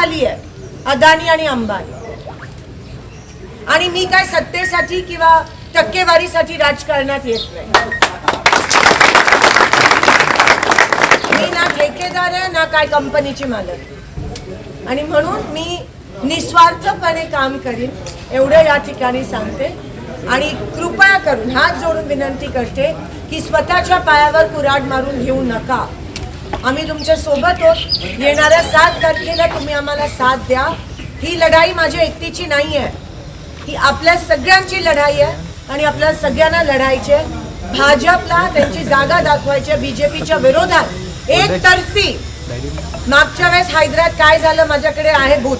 आली आहे अदानी आणि अंबानी. आणि मी काय सत्तेसाठी किंवा टक्केवारीसाठी राजकारणात येत नाही. मी ना ठेकेदार आहे ना काय कंपनीची मालक. आणि म्हणून मी निस्वार्थपणे काम करीन एवढं या ठिकाणी सांगते. आणि कृपया करून हात जोडून विनंती करते की स्वतःच्या पायावर कुराड मारून घेऊ नका. आम्ही तुमच्यासोबत आहोत. येणाऱ्या सात तारखेला तुम्ही आम्हाला साथ द्या. ही लढाई माझ्या एकटीची नाही आहे ही आपल्या सगळ्यांची लढाई आहे आणि आपल्या सगळ्यांना लढायची आहे. भाजपला त्यांची जागा दाखवायची आहे. बीजेपीच्या विरोधात एकतर्फी. मागच्या वेळेस हैदराबाद काय झालं माझ्याकडे आहे बूथ.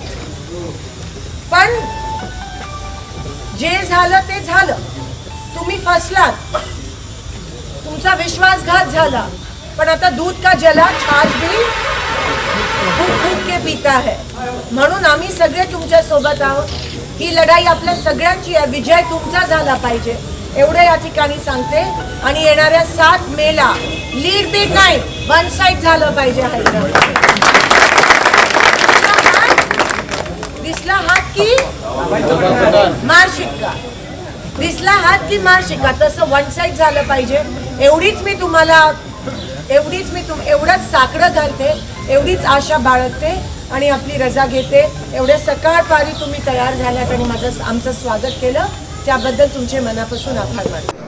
पण जे झालं ते झालं. तुम्ही फसलात. तुमचा विश्वासघात झाला. पण आता दूध का जला छाछ भी फूक फूक के पिता है। म्हणून आम्ही सगळे तुमच्यासोबत आहोत. ही लढाई आपल्या सगळ्यांची आहे. विजय तुमचा झाला पाहिजे. एवढं या ठिकाणी सांगते. आणि येणाऱ्या सात मेला लीड बी नाही वन साईड झालं पाहिजे हैदराबाद दिसला हात? की मार शिक्का? दिसला हात की मार शिक्का? तसं वन साईड झालं पाहिजे. एवढीच मी तुम्हाला एवढीच मी तुम एवढंच साकडं घालते एवढीच आशा बाळगते आणि आपली रजा घेते. एवढ्या सकाळपारी तुम्ही तयार झाल्यात आणि माझं आमचं स्वागत केलं. त्याबद्दल तुमचे मनापासून आभार मानते.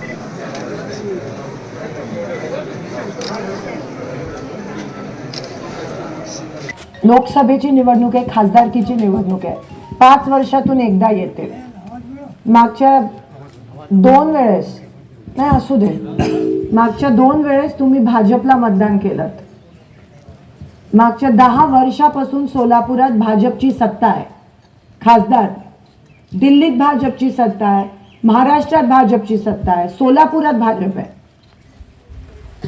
लोकसभेची निवडणूक आहे खासदारकीची निवडणूक आहे. पाच वर्षातून एकदा येते. मागच्या दोन वेळेस नाही असू दे. मागच्या दोन वेळेस तुम्ही भाजपला मतदान केलं मागच्या दहा वर्षापासून सोलापुरात भाजपची सत्ता आहे. खासदार दिल्लीत भाजपची सत्ता आहे महाराष्ट्रात भाजपची सत्ता आहे सोलापुरात भाजप आहे.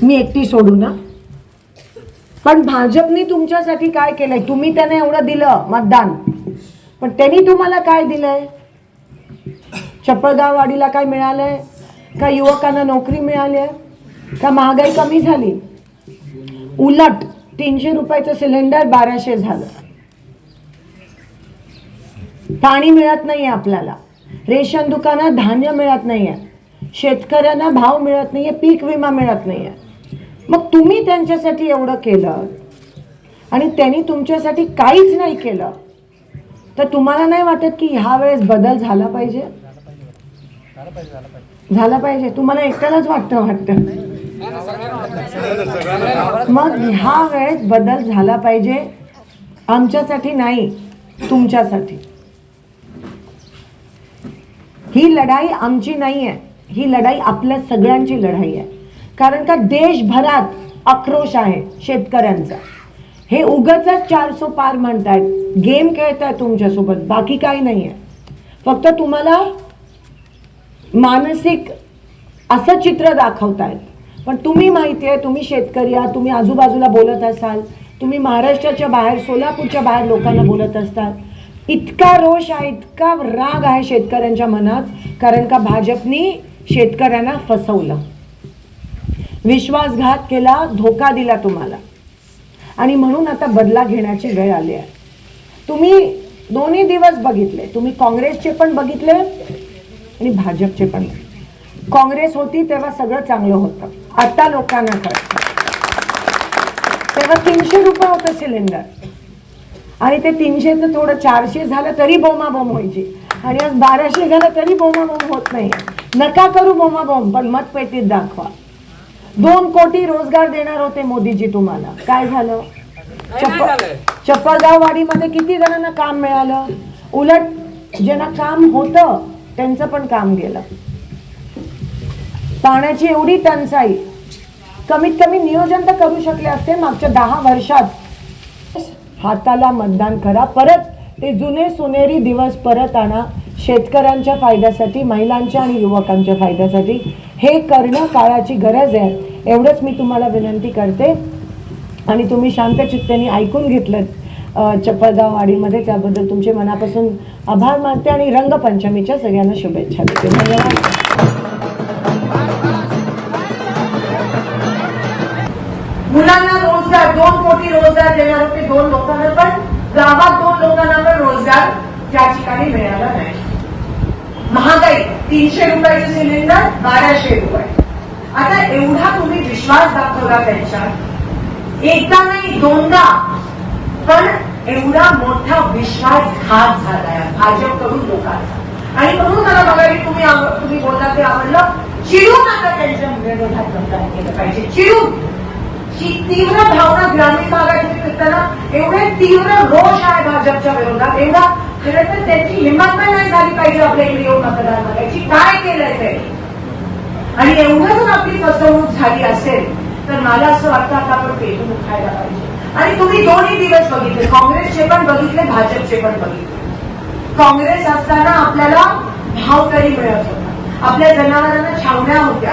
मी एकटी सोडू ना? पण भाजपने तुमच्यासाठी काय केलंय? तुम्ही त्याने एवढं दिलं मतदान. पण त्यांनी तुम्हाला काय दिलंय? चपळगाववाडीला काय मिळालंय? का युवकांना नोकरी मिळाली आहे? का महागाई कमी झाली. उलट तीनशे रुपयाचं सिलेंडर बाराशे झालं. पाणी मिळत नाहीये आपल्याला. रेशन दुकानात धान्य मिळत नाहीये. शेतकऱ्यांना भाव मिळत नाहीये पीक विमा मिळत नाहीये. मग तुम्ही त्यांच्यासाठी एवढं केलं आणि त्यांनी तुमच्यासाठी काहीच नाही केलं तर तुम्हाला नाही वाटत की ह्या वेळेस बदल झाला पाहिजे. झाला पाहिजे. तुम्हाला एकट्यालाच वाटतं वाटतं. मग ह्या वेळेत बदल झाला पाहिजे. आमच्यासाठी नाही तुमच्यासाठी. ही लढाई आमची नाही आहे ही लढाई आपल्या सगळ्यांची लढाई आहे. कारण का देशभरात आक्रोश आहे शेतकऱ्यांचा. हे उगच चारसो पार म्हणतायत गेम खेळताय तुमच्यासोबत. बाकी काही नाही आहे फक्त तुम्हाला मानसिक असं चित्र दाखवतायत. पण तुम्ही माहिती आहे तुम्ही शेतकरी आहात तुम्ही आजूबाजूला बोलत असाल तुम्ही महाराष्ट्राच्या बाहेर सोलापूरच्या बाहेर लोकांना बोलत असतात. इतका रोष आहे इतका राग आहे शेतकऱ्यांच्या मनात कारण का भाजपनी शेतकऱ्यांना फसवलं. विश्वासघात केला धोका दिला तुम्हाला. आणि म्हणून आता बदला घेण्याची वेळ आली आहे. तुम्ही दोन्ही दिवस बघितले तुम्ही काँग्रेसचे पण बघितले आणि भाजपचे पण. काँग्रेस होती तेव्हा सगळं चांगलं होतं. आता लोकांना कळतं. तेव्हा तीनशे रुपये होतं सिलेंडर. आणि ते तीनशेचं थोडं चारशे झालं तरी बोमाबोम व्हायची. आणि आज बाराशे झालं तरी बोमाबोम होत नाही. नका करू बोमाबोम पण मतपेटीत दाखवा. दोन कोटी रोजगार देणार होते मोदीजी तुम्हाला. काय झालं? चप्पल चप्पलगाव वाडीमध्ये किती जणांना काम मिळालं? उलट ज्यांना काम होतं त्यांचं पण काम गेलं. पाण्याची एवढी टंचाई. कमीत कमी नियोजन तर करू शकले असते मागच्या दहा वर्षात. हाताला मतदान करा. परत ते जुने सोनेरी दिवस परत आणा. शेतकऱ्यांच्या फायद्यासाठी महिलांच्या आणि युवकांच्या फायद्यासाठी. हे करणं काळाची गरज आहे. एवढंच मी तुम्हाला विनंती करते. आणि तुम्ही शांत चित्तेने ऐकून घेतलं चप्पलगाव वाडीमध्ये. त्याबद्दल तुमचे मनापासून आभार मानते आणि रंगपंचमीच्या सगळ्यांना शुभेच्छा देते. धन्यवाद. मुलांना रोजगार दोन कोटी रोजगार देणार होते दोन लोकांना पण गावात दोन लोकांना पण रोजगार त्या ठिकाणी मिळाला नाही. महागाई तीनशे रुपयाचे सिलेंडर बाराशे रुपये. आता एवढा तुम्ही विश्वास दाखवला त्यांच्यात. एकदा नाही दोनदा. पण एवढा मोठा विश्वासघात झालाय भाजपकडून लोकांचा. आणि म्हणून मला बघायला तुम्ही तुम्ही बोलता ते आवडलं. चिरून आता त्यांच्या विरोधात मतदान केलं पाहिजे. चिरून ही तीव्र भावना ग्रामीण भागात फिरताना एवढे तीव्र रोष आहे भाजपच्या विरोधात. एवढा खरं तर त्यांची हिंमत पण नाही झाली पाहिजे आपल्या इकडे येऊन मतदान करायची काय केलंय ते? आणि एवढं जर आपली फसवणूक झाली असेल तर मला असं वाटतं आता आपण पेटून उठायला पाहिजे. आणि तुम्ही दोन्ही दिवस बघितले. काँग्रेसचे पण बघितले भाजपचे पण बघितले. काँग्रेस असताना आपल्याला भाव तरी मिळत होता आपल्या जनावरांना छावण्या होत्या.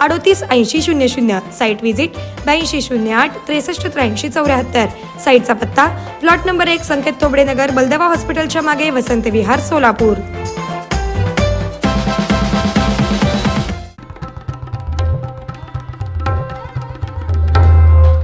अडोतीस ऐंशी शून्य शून्य साईट व्हिजिट ब्याऐंशी शून्य आठ त्रेसष्ट त्र्याऐंशी चौऱ्याहत्तर. साईटचा पत्ता प्लॉट नंबर एक संकेत तोबडे नगर बलदवा हॉस्पिटलच्या मागे वसंत विहार सोलापूर.